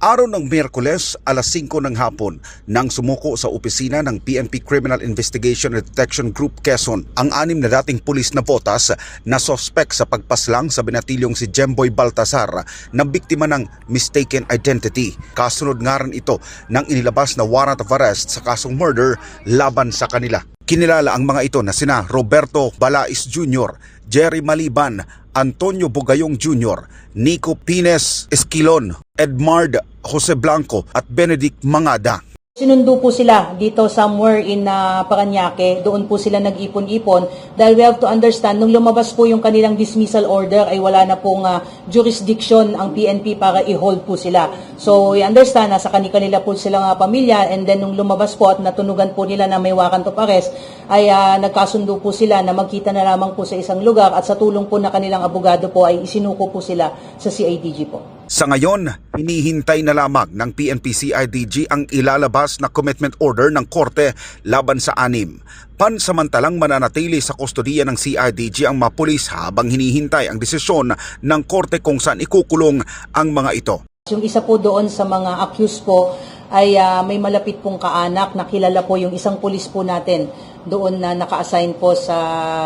Araw ng Miyerkules, alas 5 ng hapon, nang sumuko sa opisina ng PNP Criminal Investigation and Detection Group Quezon ang anim na dating pulis na botas na sospek sa pagpaslang sa binatilyong si Jemboy Baltasar na biktima ng mistaken identity. Kasunod nga rin ito ng inilabas na warrant of arrest sa kasong murder laban sa kanila. Kinilala ang mga ito na sina Roberto Balais Jr., Jerry Maliban, Antonio Bugayong Jr., Nico Pines Esquilon, Edmard Jose Blanco at Benedict Mangada. Sinundo po sila dito somewhere in uh, Paranaque. Doon po sila nag-ipon-ipon dahil we have to understand nung lumabas po yung kanilang dismissal order ay wala na pong uh, jurisdiction ang PNP para i-hold po sila. So we understand na sa kanila po silang uh, pamilya and then nung lumabas po at natunugan po nila na may warrant of arrest ay uh, nagkasundo po sila na magkita na lamang po sa isang lugar at sa tulong po na kanilang abogado po ay isinuko po sila sa CIDG po. Sa ngayon, hinihintay na lamang ng PNP CIDG ang ilalabas na commitment order ng korte laban sa anim. Pansamantalang mananatili sa kustodiya ng CIDG ang mga pulis habang hinihintay ang desisyon ng korte kung saan ikukulong ang mga ito. Yung isa po doon sa mga accused po ay ah, may malapit pong kaanak na kilala po yung isang pulis po natin doon na naka-assign po sa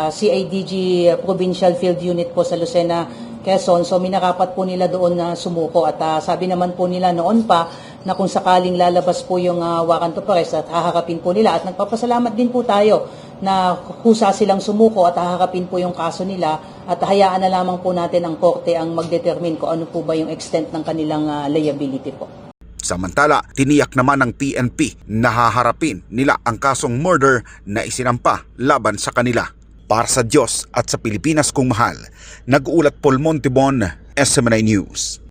CIDG Provincial Field Unit po sa Lucena, Quezon. So minarapat po nila doon na sumuko at ah, sabi naman po nila noon pa na kung sakaling lalabas po yung uh, warrant of arrest at haharapin po nila at nagpapasalamat din po tayo na kusa silang sumuko at haharapin po yung kaso nila at hayaan na lamang po natin ang korte ang magdetermine kung ano po ba yung extent ng kanilang ah, liability po. Samantala, tiniyak naman ng PNP na haharapin nila ang kasong murder na isinampa laban sa kanila. Para sa Diyos at sa Pilipinas kung mahal, nag-uulat Paul Montibon, SMNI News.